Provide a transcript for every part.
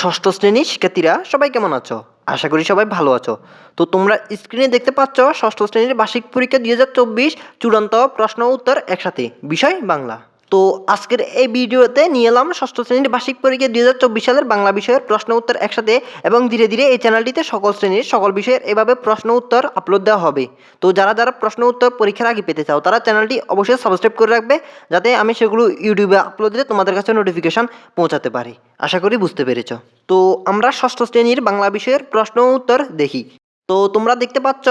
ষষ্ঠ শ্রেণির শিক্ষার্থীরা, সবাই কেমন আছো? আশা করি সবাই ভালো আছো। তো তোমরা স্ক্রিনে দেখতে পাচ্ছ, ষষ্ঠ শ্রেণির বার্ষিক পরীক্ষা দুই হাজার চব্বিশ চূড়ান্ত প্রশ্ন উত্তর একসাথে। বিষয় বাংলা। তো আজকের এই ভিডিওতে নিয়ে এলাম ষষ্ঠ শ্রেণির বার্ষিক পরীক্ষা দুই হাজার চব্বিশ সালের বাংলা বিষয়ের প্রশ্ন উত্তর একসাথে এবং ধীরে ধীরে এই চ্যানেলটিতে সকল শ্রেণির সকল বিষয়ের এভাবে প্রশ্ন উত্তর আপলোড দেওয়া হবে। তো যারা যারা প্রশ্ন উত্তর পরীক্ষার আগে পেতে চাও, তারা চ্যানেলটি অবশ্যই সাবস্ক্রাইব করে রাখবে যাতে আমি সেগুলো ইউটিউবে আপলোড দিলে তোমাদের কাছে নোটিফিকেশন পৌঁছাতে পারি। আশা করি বুঝতে পেরেছ। তো আমরা ষষ্ঠ শ্রেণির বাংলা বিষয়ের প্রশ্ন উত্তর দেখি। তো তোমরা দেখতে পাচ্ছ,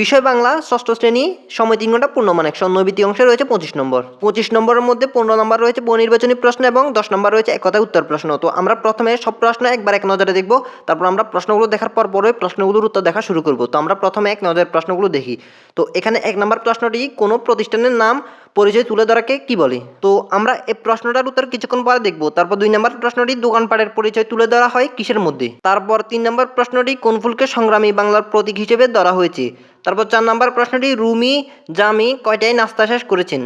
বিষয় বাংলা ষষ্ঠ শ্রেণি, সময় তিন ঘণ্টা পূর্ণমান একশো নৈবিতি অংশে রয়েছে পঁচিশ নম্বর। পঁচিশ নম্বরের মধ্যে পনেরো নম্বর রয়েছে নির্বাচনী প্রশ্ন এবং দশ নম্বর রয়েছে এক কথায় উত্তর প্রশ্ন। তো আমরা প্রথমে সব প্রশ্ন একবার এক নজরে দেখব, তারপর আমরা প্রশ্নগুলো দেখার পর পরে প্রশ্নগুলোর উত্তর দেখা শুরু করব। তো আমরা প্রথমে এক নজরের প্রশ্নগুলো দেখি। তো এখানে এক নম্বর প্রশ্নটি, কোনো প্রতিষ্ঠানের নাম পরিচয় তুলে ধরাকে কি বলে? তো আমরা এই প্রশ্নটার উত্তর কিছুক্ষণ পরে দেখব। তারপর দুই নম্বর প্রশ্নটি দোকানপাটের পরিচয় তুলে ধরা হয় কিসের মধ্যে? তারপর তিন নম্বর প্রশ্নটি কোন ফুলকে সংগ্রামী বাংলার প্রতীক হিসেবে ধরা হয়েছে? তারপর চার নম্বর প্রশ্নটি রুমি জামি কয়টায় নাস্তা শেষ করেছেন?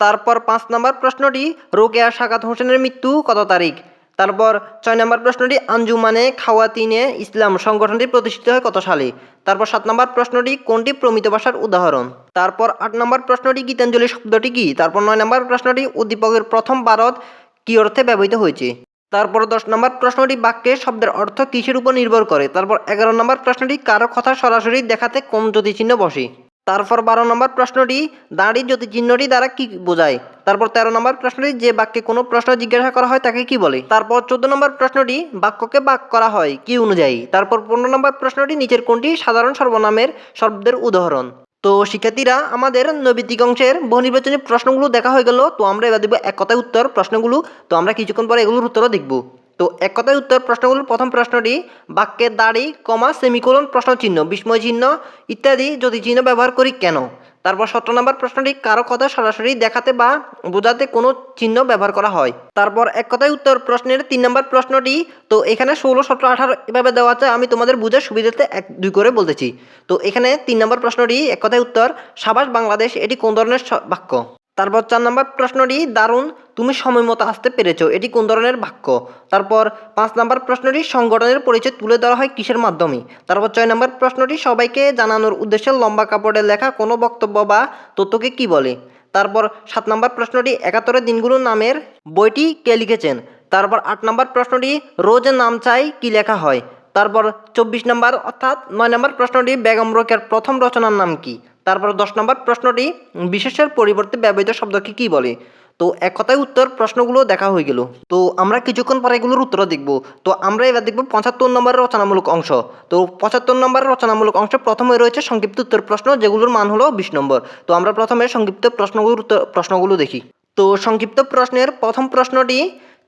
তারপর পাঁচ নম্বর প্রশ্নটি রোকেয়া সাকাত হোসেনের মৃত্যু কত তারিখ? তারপর ছয় নম্বর প্রশ্নটি আঞ্জুমানে খাওয়াতিনে ইসলাম সংগঠনটি প্রতিষ্ঠিত হয় কত সালে? তারপর সাত নম্বর প্রশ্নটি, কোনটি প্রমিত ভাষার উদাহরণ? তারপর আট নম্বর প্রশ্নটি, গীতাঞ্জলি শব্দটি কি? তারপর নয় নম্বর প্রশ্নটি, উদ্দীপকের প্রথম ভারত কি অর্থে ব্যবহৃত হয়েছে? তারপর দশ নম্বর প্রশ্নটি, বাক্যে শব্দের অর্থ কিসের উপর নির্ভর করে? তারপর এগারো নম্বর প্রশ্নটি, কারও কথা সরাসরি দেখাতে কোন জ্যোতিচিহ্ন বসে? তারপর বারো নম্বর প্রশ্নটি, দাঁড়ি জ্যোতি চিহ্নটি দ্বারা কি বোঝায়? তারপর তেরো নম্বর প্রশ্নটি, যে বাক্যে কোনো প্রশ্ন জিজ্ঞাসা করা হয় তাকে কি বলে? তারপর চোদ্দ নম্বর প্রশ্নটি, বাক্যকে বাক করা হয় কি অনুযায়ী? তারপর পনেরো নম্বর প্রশ্নটি, নিচের কোনটি সাধারণ সর্বনামের শব্দের উদাহরণ? তো শিক্ষার্থীরা, আমাদের নৈবিত্তিক অংশের বহুনির্বাচনী প্রশ্নগুলো দেখা হয়ে গেল, তো আমরা এবার দেখব এক কথায় উত্তর প্রশ্নগুলো, তো আমরা কিছুক্ষণ পরে এগুলোর উত্তরও দেখব। তো এক কথায় উত্তর প্রশ্নগুলোর প্রথম প্রশ্নটি, বাক্যের দাড়ি, কমা, সেমিকোলন প্রশ্ন চিহ্ন বিস্ময় চিহ্ন ইত্যাদি যদি চিহ্ন ব্যবহার করি কেন? তারপর সতেরো নম্বর প্রশ্নটি, কারও কথা সরাসরি দেখাতে বা বোঝাতে কোনো চিহ্ন ব্যবহার করা হয়? তারপর এক কথায় উত্তর প্রশ্নের তিন নম্বর প্রশ্নটি, তো এখানে ষোলো, সতেরো, আঠারো এভাবে দেওয়া আছে, আমি তোমাদের বুঝার সুবিধাতে এক, দুই করে বলতেছি। তো এখানে তিন নম্বর প্রশ্নটি এক কথায় উত্তর, সাবাস বাংলাদেশ, এটি কোন ধরনের বাক্য? তারপর চার নম্বর প্রশ্নটি, দারুণ তুমি সময় মতো আসতে পেরেছ, এটি কোন ধরনের বাক্য? তারপর, পাঁচ নম্বর প্রশ্নটি সংগঠনের পরিচয় তুলে ধরা হয় কিসের মাধ্যমে? তারপর ছয় নম্বর প্রশ্নটি সবাইকে জানানোর উদ্দেশ্যে লম্বা কাপড়ে লেখা কোনো বক্তব্য বা তথ্যকে কি বলে? তারপর সাত নম্বর প্রশ্নটি একাত্তরের দিনগুলো নামের বইটি কে লিখেছেন? তারপর আট নম্বর প্রশ্নটি রোজ নাম চাই কি লেখা হয়? তারপর চব্বিশ নম্বর অর্থাৎ নয় নম্বর প্রশ্নটি বেগম রোকের প্রথম রচনার নাম কি? তারপর দশ নম্বর প্রশ্নটি বিশেষের পরিবর্তে ব্যবহৃত শব্দকে কি বলে? তো এক কথায় উত্তর প্রশ্নগুলো দেখা হয়ে গেল। তো আমরা কিছুক্ষণ পরে এগুলোর উত্তর দেখব। তো আমরা এবার দেখব পঁচাত্তর নম্বরের রচনামূলক অংশ। তো পঁচাত্তর নম্বরের রচনামূলক অংশে প্রথমে রয়েছে সংক্ষিপ্ত উত্তর প্রশ্ন, যেগুলোর মান হলো বিশ নম্বর। তো আমরা প্রথমে সংক্ষিপ্ত প্রশ্নগুলোর উত্তর, প্রশ্নগুলো দেখি। তো সংক্ষিপ্ত প্রশ্নের প্রথম প্রশ্নটি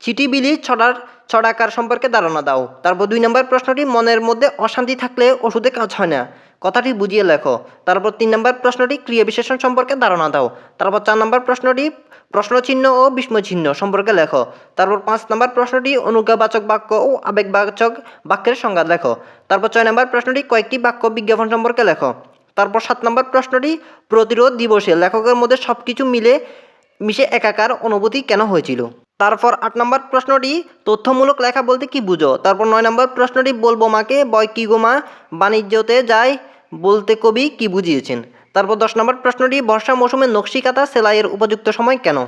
চিটিবিলি ছড়ার, ছড়াকার সম্পর্কে ধারণা দাও। তারপর দুই নম্বর প্রশ্নটি, মনের মধ্যে অশান্তি থাকলে ওষুধে কাজ হয় না। কথাটি বুঝিয়ে লেখো। তারপর তিন নম্বর প্রশ্নটি ক্রিয়া বিশেষণ সম্পর্কে ধারণা দাও। তারপর চার নম্বর প্রশ্নটি প্রশ্নচিহ্ন ও বিস্ময়চিহ্ন সম্পর্কে লেখো। তারপর পাঁচ নম্বর প্রশ্নটি অনুজ্ঞাবাচক বাক্য ও আবেগবাচক বাক্যের সংজ্ঞা লেখো। তারপর ছয় নম্বর প্রশ্নটি কয়েকটি বাক্য বিজ্ঞাপন সম্পর্কে লেখো। তারপর সাত নম্বর প্রশ্নটি প্রতিরোধ দিবসে লেখকের মধ্যে সব কিছু মিলে মিশে একাকার অনুভূতি কেন হয়েছিল? তারপর আট নম্বর প্রশ্নটি, তথ্যমূলক লেখা বলতে কি বুঝো? তারপর নয় নম্বর প্রশ্নটি, বলব মাকে, বয় কি গোমা বাণিজ্যতে যায়, বলতে কবি কি বুঝিয়েছেন? তারপর দশ নম্বর প্রশ্নটি, বর্ষা মৌসুমে নকশি সেলাইয়ের উপযুক্ত সময় কেন?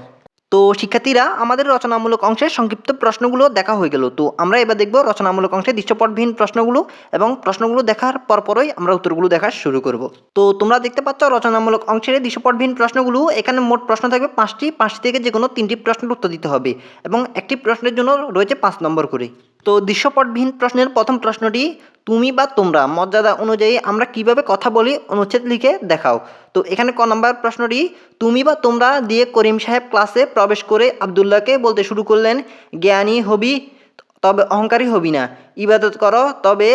তো শিক্ষার্থীরা আমাদের রচনামূলক অংশের সংক্ষিপ্ত প্রশ্নগুলো দেখা হয়ে গেল। তো আমরা এবার দেখব রচনামূলক অংশে দৃশ্যপটবিহীন প্রশ্নগুলো এবং প্রশ্নগুলো দেখার পরপরই আমরা উত্তরগুলো দেখা শুরু করব। তো তোমরা দেখতে পাচ্ছ রচনামূলক অংশের দৃশ্যপটবিহীন প্রশ্নগুলো। এখানে মোট প্রশ্ন থাকবে পাঁচটি। পাঁচটি থেকে যে কোনো তিনটি প্রশ্নের উত্তর দিতে হবে এবং একটি প্রশ্নের জন্য রয়েছে পাঁচ নম্বর করে। তো দৃশ্যপটবিহীন প্রশ্নের প্রথম প্রশ্নটি তুমি বা তোমরা মর্যাদা অনুযায়ী আমরা কীভাবে কথা বলি, অনুচ্ছেদ লিখে দেখাও। তো এখানে ক নম্বর প্রশ্নটি, তুমি বা তোমরা দিয়ে করিম সাহেব ক্লাসে প্রবেশ করে আবদুল্লাহকে বলতে শুরু করলেন, জ্ঞানী হবি, তবে অহংকারী হবি না। ইবাদত করো, তবে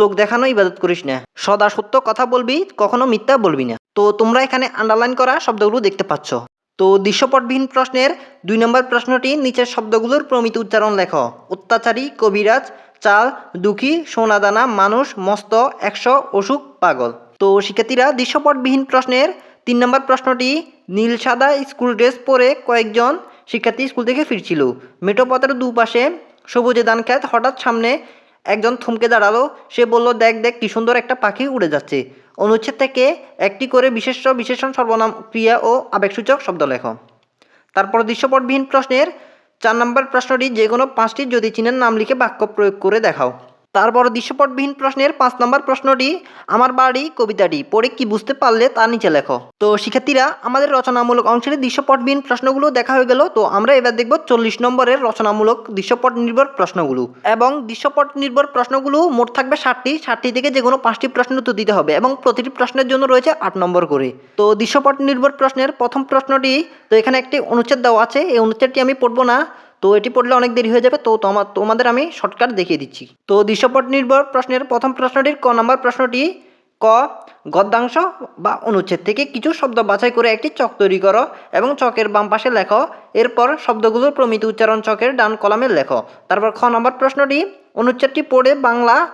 লোক দেখানো ইবাদত করিস না। সদা সত্য কথা বলবি, কখনো মিথ্যা বলবি না। তো তোমরা এখানে আন্ডারলাইন করা শব্দগুলো দেখতে পাচ্ছ। তো দৃশ্যপটবিহীন প্রশ্নের দুই নম্বর প্রশ্নটি, নিচের শব্দগুলোর প্রমিত উচ্চারণ লেখ। অত্যাচারী, কবিরাজ চাল, দুঃখী, সোনাদানা, মানুষ, মস্ত, একশো, অসুখ, পাগল। তো শিক্ষার্থীরা দৃশ্যপটবিহীন প্রশ্নের তিন নম্বর প্রশ্নটি নীল সাদা স্কুল ড্রেস পরে কয়েকজন শিক্ষার্থী স্কুল থেকে ফিরছিল। মেঠো পথের দুপাশে সবুজে ধান খেত হঠাৎ সামনে একজন থমকে দাঁড়াল। সে বলল, দেখ দেখ, কি সুন্দর একটা পাখি উড়ে যাচ্ছে। অনুচ্ছেদ থেকে একটি করে বিশেষ্য, বিশেষণ, সর্বনাম, ক্রিয়া ও আবেগসূচক শব্দ লেখো। তারপর দৃশ্যপটবিহীন প্রশ্নের চার নম্বর প্রশ্নটি যে কোনো পাঁচটি যদি চিহ্নের নাম লিখে বাক্য প্রয়োগ করে দেখাও। তারপর দৃশ্যপটবিহীন প্রশ্নের পাঁচ নম্বর প্রশ্নটি, আমার বাড়ি কবিতাটি, পড়ে কি বুঝতে পারলে তা নিচে লেখো। তো শিক্ষার্থীরা, আমাদের রচনামূলক অংশের দৃশ্যপটবিহীন প্রশ্নগুলো দেখা হয়ে গেল, তো আমরা এবার দেখব চল্লিশ নম্বরের রচনামূলক দৃশ্যপট নির্ভর প্রশ্নগুলো। এবং দৃশ্যপট নির্ভর প্রশ্নগুলো মোট থাকবে ষাটটি ষাটটি থেকে যে কোনো পাঁচটি প্রশ্নের উত্তর দিতে হবে এবং প্রতিটি প্রশ্নের জন্য রয়েছে আট নম্বর করে। তো দৃশ্যপট নির্ভর প্রশ্নের প্রথম প্রশ্নটি, তো এখানে একটি অনুচ্ছেদ দেওয়া আছে, এই অনুচ্ছেদটি আমি পড়ব না। তো এটি পড়লে অনেক দেরি হয়ে যাবে। তো তোমা- তোমাদের আমি শর্টকাট দেখিয়ে দিচ্ছি। তো দৃশ্যপট নির্ভর প্রশ্নের প্রথম প্রশ্নটির ক নম্বর প্রশ্নটি, ক, গদ্যাংশ বা অনুচ্ছেদ থেকে কিছু শব্দ বাছাই করে একটি চক তৈরি করো এবং চকের বাম পাশে লেখো। এরপর শব্দগুলোর প্রমিত উচ্চারণ চকের ডান কলামে লেখো। তারপর খ নম্বর প্রশ্নটি, অনুচ্ছেদটি পড়ে বাংলা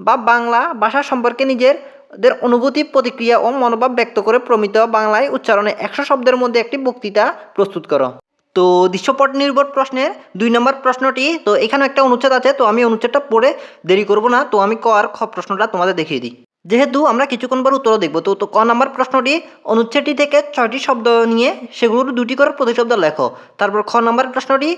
বা বাংলা ভাষা সম্পর্কে নিজের দের অনুভূতি, প্রতিক্রিয়া ও মনোভাব ব্যক্ত করে প্রমিত বাংলায় উচ্চারণে একশো শব্দের মধ্যে একটি বক্তৃতা প্রস্তুত করো। তো দৃশ্যপট নির্ভর প্রশ্নের দুই নম্বর প্রশ্নটি, তো এখানে একটা অনুচ্ছেদ আছে, তো আমি অনুচ্ছেদটা পড়ে দেরি করব না, তো আমি ক আর খ প্রশ্নটা তোমাদের দেখিয়ে দিই। যেহেতু আমরা কিছুক্ষণ পর উত্তর দেখব, তো তো ক নম্বর প্রশ্নটি, অনুচ্ছেদটি থেকে ছয়টি শব্দ নিয়ে সেগুলোর দুটি করে প্রতিশব্দ লেখো। তারপর খ নম্বর প্রশ্নটি,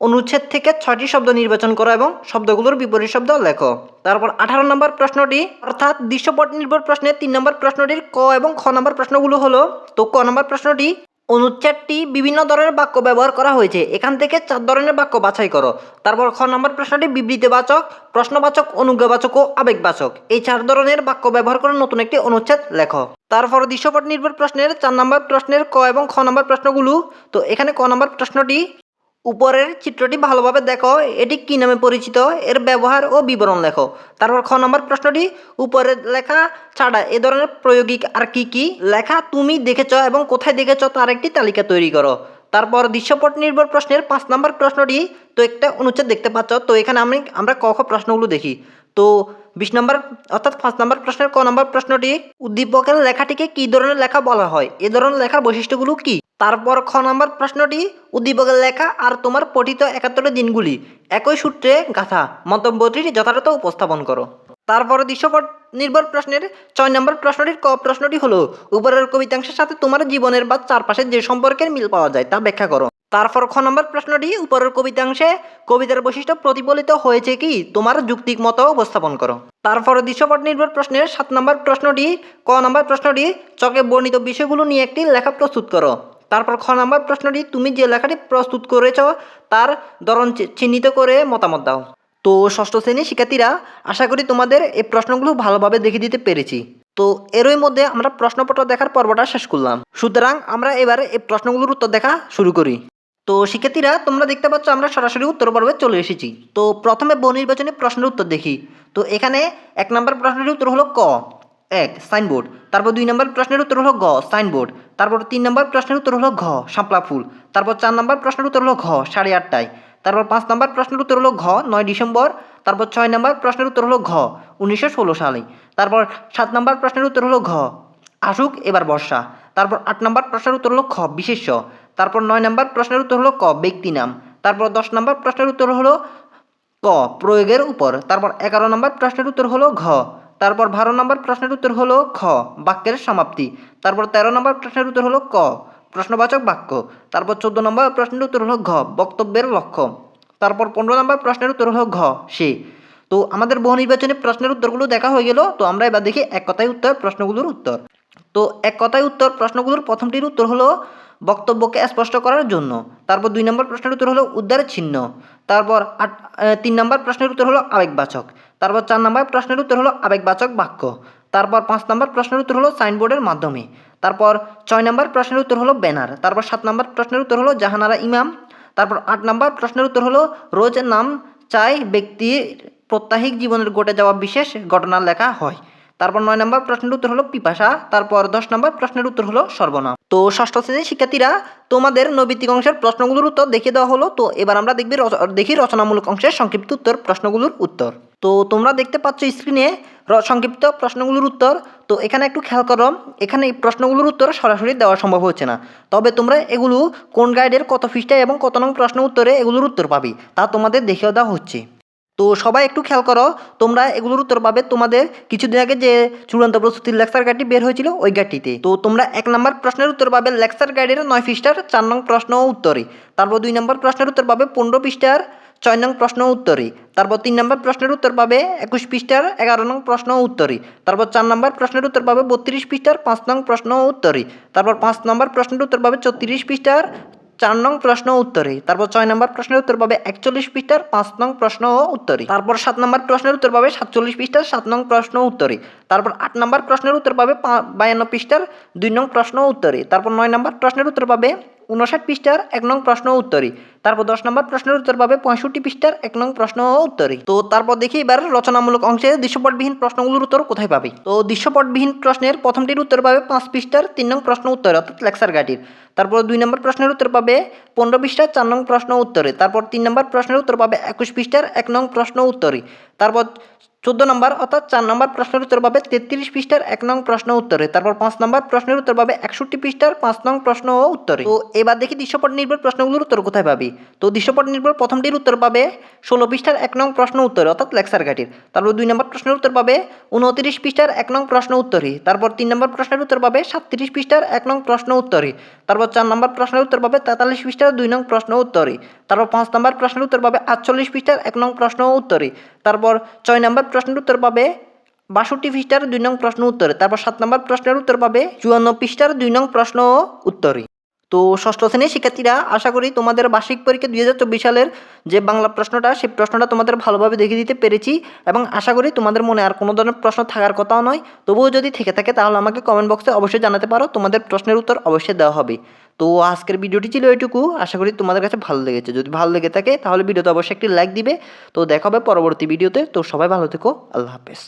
অনুচ্ছেদ থেকে ছয়টি শব্দ নির্বাচন করো এবং শব্দগুলোর বিপরীত শব্দ লেখো। তারপর আঠারো নম্বর প্রশ্নটি, অর্থাৎ দৃশ্যপট নির্ভর প্রশ্নের তিন নম্বর প্রশ্নটির ক এবং খ নম্বর প্রশ্নগুলো হলো, তো ক নম্বর প্রশ্নটি অনুচ্ছেদটি বিভিন্ন ধরনের বাক্য ব্যবহার করা হয়েছে। এখান থেকে চার ধরনের বাক্য বাছাই করো। তারপর খ নম্বর প্রশ্নটি বিবৃতিবাচক, প্রশ্নবাচক, অনুজ্ঞাবাচক ও আবেগবাচক। এই চার ধরনের বাক্য ব্যবহার করে নতুন একটি অনুচ্ছেদ লেখো। তারপর দৃশ্যপট নির্ভর প্রশ্নের চার নম্বর প্রশ্নের ক এবং খ নম্বর প্রশ্নগুলো। তো এখানে ক নম্বর প্রশ্নটি উপরের চিত্রটি ভালোভাবে দেখো, এটি কী নামে পরিচিত? এর ব্যবহার ও বিবরণ লেখো। তারপর খ নম্বর প্রশ্নটি উপরের লেখা ছাড়া এ ধরনের প্রয়োগিক আর কি কি? লেখা তুমি দেখেছ এবং কোথায় দেখেছ তার একটি তালিকা তৈরি করো। তারপর দৃশ্যপট নির্ভর প্রশ্নের পাঁচ নম্বর প্রশ্নটি, তো একটা অনুচ্ছেদ দেখতে পাচ্ছ, তো এখানে আমি, আমরা ক খ প্রশ্নগুলো দেখি। তো বিশ নম্বর, অর্থাৎ পাঁচ নম্বর প্রশ্নের ক নম্বর প্রশ্নটি, উদ্দীপকের লেখাটিকে কী ধরনের লেখা বলা হয়? এ ধরনের লেখার বৈশিষ্ট্যগুলো কি? তারপর খ নম্বর প্রশ্নটি, উদ্দীপকের লেখা আর তোমার পঠিত একাত্তরের দিনগুলি। একই সূত্রে গাথা। মন্তব্যটি যথাযথ উপস্থাপন করো। তারপর দৃশ্যপট নির্ভর প্রশ্নের ছয় নম্বর প্রশ্নটির ক প্রশ্নটি হলো, উপরের কবিতাংশের সাথে তোমার জীবনের বা চারপাশের যে সম্পর্কের মিল পাওয়া যায় তা ব্যাখ্যা করো। তারপর খ নম্বর প্রশ্নটি, উপরের কবিতাংশে কবিতার বৈশিষ্ট্য প্রতিফলিত হয়েছে কি? তোমার যুক্তিক মতো উপস্থাপন করো। তারপর দৃশ্যপট নির্ভর প্রশ্নের সাত নম্বর প্রশ্নটি, ক নম্বর প্রশ্নটি, চকে বর্ণিত বিষয়গুলো নিয়ে একটি লেখা প্রস্তুত করো। তারপর খ নম্বর প্রশ্নটি, তুমি যে লেখাটি প্রস্তুত করেছ, তার ধরন চিহ্নিত করে মতামত দাও। তো ষষ্ঠ শ্রেণির শিক্ষার্থীরা, আশা করি তোমাদের এই প্রশ্নগুলো ভালোভাবে দেখে দিতে পেরেছি। তো এরই মধ্যে আমরা প্রশ্নপত্র দেখার পর্বটা শেষ করলাম। সুতরাং আমরা এবারে এই প্রশ্নগুলোর উত্তর দেখা শুরু করি। তো শিক্ষার্থীরা, তোমরা দেখতে পাচ্ছ আমরা সরাসরি উত্তর পর্বে চলে এসেছি। তো প্রথমে বহু নির্বাচনী প্রশ্নের উত্তর দেখি। তো এখানে এক নম্বর প্রশ্নের উত্তর হলো ক, এক, সাইনবোর্ড। তারপর দুই নম্বর প্রশ্নের উত্তর হলো গ, সাইনবোর্ড। তারপর তিন নম্বর প্রশ্নের উত্তর হলো ঘ শাপলা ফুল। তারপর চার নম্বর প্রশ্নের উত্তর হলো ঘ, সাড়ে আটটায়। তারপর পাঁচ নম্বর প্রশ্নের উত্তর হলো ঘ, নয় ডিসেম্বর। তারপর ছয় নম্বর প্রশ্নের উত্তর হলো ঘ, উনিশশো ষোলো সালে। তারপর সাত নম্বর প্রশ্নের উত্তর হলো ঘ, আসুক এবার বর্ষা। তারপর আট নম্বর প্রশ্নের উত্তর হলো খ, বিশেষ্য। তারপর নয় নম্বর প্রশ্নের উত্তর হলো ক, ব্যক্তি নাম। তারপর দশ নম্বর প্রশ্নের উত্তর হলো ক, প্রয়োগের উপর। তারপর এগারো নম্বর প্রশ্নের উত্তর হলো ঘ। তারপর বারো নম্বর প্রশ্নের উত্তর হলো খ, বাক্যের সমাপ্তি। তারপর তেরো নম্বর প্রশ্নের উত্তর হলো ক, প্রশ্নবাচক বাক্য। তারপর চোদ্দ নম্বর প্রশ্নের উত্তর হলো ঘ, বক্তব্যের লক্ষ্য। তারপর পনেরো নম্বর প্রশ্নের উত্তর হলো ঘ, সে। তো আমাদের বহু নির্বাচনী প্রশ্নের উত্তরগুলো দেখা হয়ে গেল, তো আমরা এবার দেখি এক কথায় উত্তর, প্রশ্নগুলোর উত্তর। তো এক কথায় উত্তর প্রশ্নগুলোর প্রথমটির উত্তর হলো বক্তব্যকে স্পষ্ট করার জন্য। তারপর দুই নম্বর প্রশ্নের উত্তর হলো উদ্ধারের চিহ্ন। তারপর আট তিন নম্বর প্রশ্নের উত্তর হলো আবেগবাচক। তারপর চার নম্বর প্রশ্নের উত্তর হলো আবেগবাচক বাক্য। তারপর পাঁচ নম্বর প্রশ্নের উত্তর হলো সাইনবোর্ডের মাধ্যমে। তারপর ছয় নম্বর প্রশ্নের উত্তর হলো ব্যানার। তারপর সাত নম্বর প্রশ্নের উত্তর হলো জাহানারা ইমাম। তারপর আট নম্বর প্রশ্নের উত্তর হলো রোজ নাম চাই ব্যক্তির প্রত্যাহিক জীবনের ঘটে যাওয়া বিশেষ ঘটনা লেখা হয়। তারপর নয় নম্বর প্রশ্নের উত্তর হলো পিপাসা, তারপর দশ নম্বর প্রশ্নের উত্তর হলো সর্বনাম। তো ষষ্ঠ শ্রেণির শিক্ষার্থীরা, তোমাদের নৈবিত্তিক অংশের প্রশ্নগুলোর উত্তর দেখিয়ে দেওয়া হলো, তো এবার আমরা দেখবি দেখি রচনামূলক অংশের সংক্ষিপ্ত উত্তর, প্রশ্নগুলোর উত্তর। তো তোমরা দেখতে পাচ্ছ স্ক্রিনে সংক্ষিপ্ত প্রশ্নগুলোর উত্তর, তো এখানে একটু খেয়াল করো, এখানে এই প্রশ্নগুলোর উত্তর সরাসরি দেওয়া সম্ভব হচ্ছে না। তবে তোমরা এগুলো কোন গাইডের কত পৃষ্ঠায় এবং কত নং প্রশ্ন উত্তরে এগুলোর উত্তর পাবি, তা তোমাদের দেখিয়ে দেওয়া হচ্ছে। তো সবাই একটু খেয়াল করো, তোমরা এগুলোর উত্তর পাবে। তোমাদের কিছুদিন আগে যে চূড়ান্ত প্রস্তুতির লেকচার গাইডটি বের হয়েছিল ওই গাইডটিতে তো তোমরা এক নম্বর প্রশ্নের উত্তর পাবে লেকচার গাইডের নয় পৃষ্ঠার চার নং প্রশ্ন উত্তরে। তারপর দুই নম্বর প্রশ্নের উত্তর পাবে পনেরো পৃষ্ঠার ছয় নং প্রশ্ন উত্তরে। তারপর তিন নম্বর প্রশ্নের উত্তর পাবে একুশ পৃষ্ঠার এগারো নং প্রশ্ন উত্তরে। তারপর চার নম্বর প্রশ্নের উত্তর পাবে বত্রিশ পৃষ্ঠার পাঁচ নং প্রশ্ন উত্তরে। তারপর পাঁচ নম্বর প্রশ্নের উত্তর পাবে চৌত্রিশ পৃষ্ঠার চার নং প্রশ্ন উত্তরে তারপর ছয় নম্বর প্রশ্নের উত্তর পাবে একচল্লিশ পৃষ্ঠার পাঁচ নং প্রশ্ন ও উত্তরে তারপর সাত নম্বর প্রশ্নের উত্তর পাবে সাতচল্লিশ পৃষ্ঠার সাত নং প্রশ্ন উত্তরে তারপর আট নম্বর প্রশ্নের উত্তর পাবে বায়ান্ন পৃষ্ঠার দুই নং প্রশ্ন উত্তরে তারপর নয় নম্বর প্রশ্নের উত্তর পাবে উনষাট পৃষ্ঠার এক নং প্রশ্ন উত্তরে তারপর দশ নম্বর প্রশ্নের উত্তর পাবে পঁয়ষট্টি পৃষ্ঠার এক নং প্রশ্ন ও উত্তরে। তো তারপর দেখি এবার রচনামূলক অংশে দৃশ্যপটবিহীন প্রশ্নগুলোর উত্তর কোথায় পাবে? তো দৃশ্যপটবিহীন প্রশ্নের প্রথমটির উত্তর পাবে পাঁচ পৃষ্ঠার তিন নং প্রশ্ন উত্তরে, অর্থাৎ লেকচার গাড়ির তারপর দুই নম্বর প্রশ্নের উত্তর পাবে পনেরো পৃষ্ঠার চার নং প্রশ্ন উত্তরে। তারপর তিন নম্বর প্রশ্নের উত্তর পাবে একুশ পৃষ্ঠার এক নং প্রশ্ন উত্তরে। তারপর চোদ্দ নম্বর অর্থাৎ চার নম্বর প্রশ্নের উত্তর পাবে তেত্রিশ পৃষ্ঠার এক নং প্রশ্ন উত্তরে, তারপর পাঁচ নম্বর প্রশ্নের উত্তর পাবে একষট্টি পৃষ্ঠার পাঁচ নং প্রশ্ন ও উত্তরে। তো এবার দেখি দৃশ্যপট নির্ভর প্রশ্নগুলোর উত্তর কোথায় পাবি? তো দৃশ্যপট নির্ভর প্রথমটির উত্তর পাবে ষোলো পৃষ্ঠার এক নং প্রশ্ন উত্তরে, অর্থাৎ লেকচার গাটির তারপর দুই নম্বর প্রশ্নের উত্তর পাবে উনত্রিশ পৃষ্ঠার এক নং প্রশ্ন উত্তরে, তারপর তিন নম্বর প্রশ্নের উত্তর পাবে সাতত্রিশ পৃষ্ঠার এক নং প্রশ্ন উত্তরে, তারপর চার নম্বর প্রশ্নের উত্তর পাবে তেতাল্লিশ পৃষ্ঠার দুই নং প্রশ্ন উত্তরে। তারপর পাঁচ নম্বর প্রশ্নের উত্তর পাবে আটচল্লিশ পৃষ্ঠার এক নং প্রশ্ন উত্তরে। তারপর ছয় নম্বর প্রশ্নের উত্তর পাবে বাষট্টি পৃষ্ঠার দুই নং প্রশ্ন উত্তরে। তারপর সাত নম্বর প্রশ্নের উত্তর পাবে চুয়ান্ন পৃষ্ঠার দুই নং প্রশ্ন উত্তরে। তো ষষ্ঠ শ্রেণির শিক্ষার্থীরা আশা করি তোমাদের বার্ষিক পরীক্ষা দুই হাজার চব্বিশ সালের যে বাংলা প্রশ্নটা, সেই প্রশ্নটা তোমাদের ভালোভাবে দেখিয়ে দিতে পেরেছি এবং আশা করি তোমাদের মনে আর কোনো ধরনের প্রশ্ন থাকার কথাও নয়। তবুও যদি থেকে থাকে তাহলে আমাকে কমেন্ট বক্সে অবশ্যই জানাতে পারো, তোমাদের প্রশ্নের উত্তর অবশ্যই দেওয়া হবে। তো আজকের ভিডিওটি ছিল এটুকু, আশা করি তোমাদের কাছে ভালো লেগেছে। যদি ভালো লেগে থাকে তাহলে ভিডিওতে অবশ্যই একটি লাইক দিবে। তো দেখা হবে পরবর্তী ভিডিওতে। তো সবাই ভালো থেকো, আল্লাহ হাফেজ।